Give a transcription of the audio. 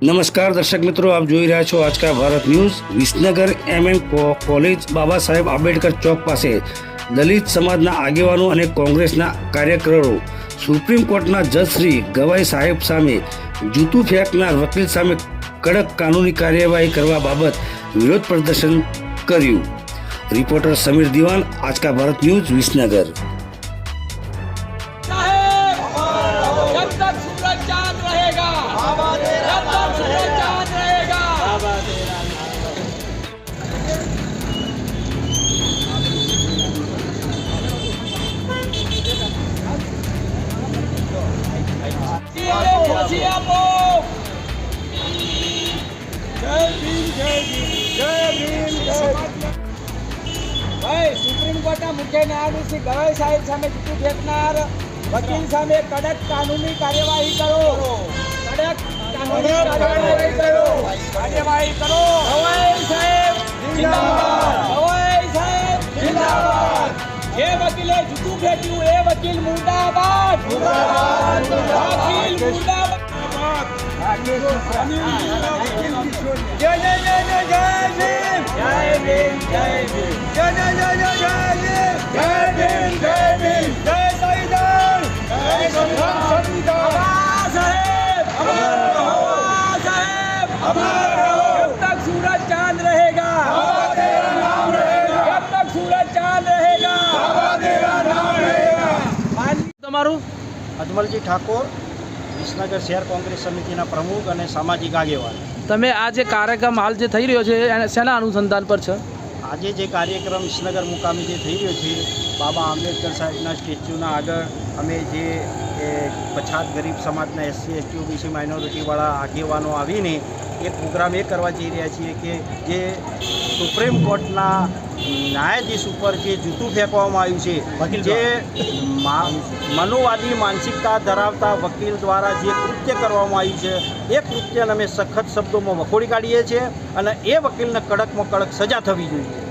નમસ્કાર દર્શક મિત્રો, આપ જોઈ રહ્યા છો Aajka Bharat news. Visnagar MM college Baba Saheb Ambedkar ચોક પાસે દલિત સમાજના આગેવાનો અને કોંગ્રેસના કાર્યકરો, સુપ્રીમ કોર્ટના જજ શ્રી ગવાઈ સાહેબ સામે જૂતું ફેંકનાર વકીલ સામે કડક કાનૂની કાર્યવાહી કરવા બાબત વિરોધ પ્રદર્શન કર્યું. રિપોર્ટર સમીર દિવાન, આજકા ભારત ન્યૂઝ, વિસનગર. ફાંસી આપો. જય ભીમ જય ભીમ જય ભીમ જય ભાઈ સુપ્રીમ કોર્ટના મુખ્ય ન્યાયાધીશ ગવાઈ સાહેબ સામે ચૂંટણી ફેંકનાર વકીલ સામે કડક કાનૂની કાર્યવાહી કરો. કડક કાર્યવાહી કરો. કાર્યવાહી કરો. ગવાઈ સાહેબ જિંદાબાદ. ગવાઈ સાહેબ જિંદાબાદ. જે વકીલે જૂતું ફેંક્યું એ વકીલ મુર્દાબાદ મુર્દાબાદ. વકીલ મુર્દાબાદ. જય જય જય જય જય ભીમ જય ભીમ જય ભીમ જય જય જય જય જય ભીમ જય ભીમ જય ભીમ જય સંવિધાન જય સંવિધાન બાબા સાહેબ અમર રહો બાબા સાહેબ અમર રહો जब तक सूरज चांद रहेगा बाबा तेरा नाम रहेगा जब तक सूरज चांद रहेगा बाबा तेरा नाम रहेगा તમારું અજમલજી ઠાકોર વિસનગર શહેર કોંગ્રેસ સમિતિના પ્રમુખ અને સામાજિક આગેવાન. તમે આ જે કાર્યક્રમ હાલ જે થઈ રહ્યો છે શેના અનુસંધાન પર છે? આજે જે કાર્યક્રમ વિસનગર મુકામે જે થઈ રહ્યો છે બાબા આંબેડકર સાહેબના સ્ટેચ્યુના આગળ અમે જે પછાત ગરીબ સમાજના એસસી એસટી ઓબીસી માઇનોરિટીવાળા આગેવાનો આવીને એ પ્રોગ્રામ એ કરવા જઈ રહ્યા છીએ કે જે સુપ્રીમ કોર્ટના ન્યાયાધીશ ઉપર જે જૂતું ફેંકવામાં આવ્યું છે જે મનોવાદી માનસિકતા ધરાવતા વકીલ દ્વારા જે કૃત્ય કરવામાં આવ્યું છે એ કૃત્યને અમે સખત શબ્દોમાં વખોડી કાઢીએ છીએ અને એ વકીલને કડકમાં કડક સજા થવી જોઈએ.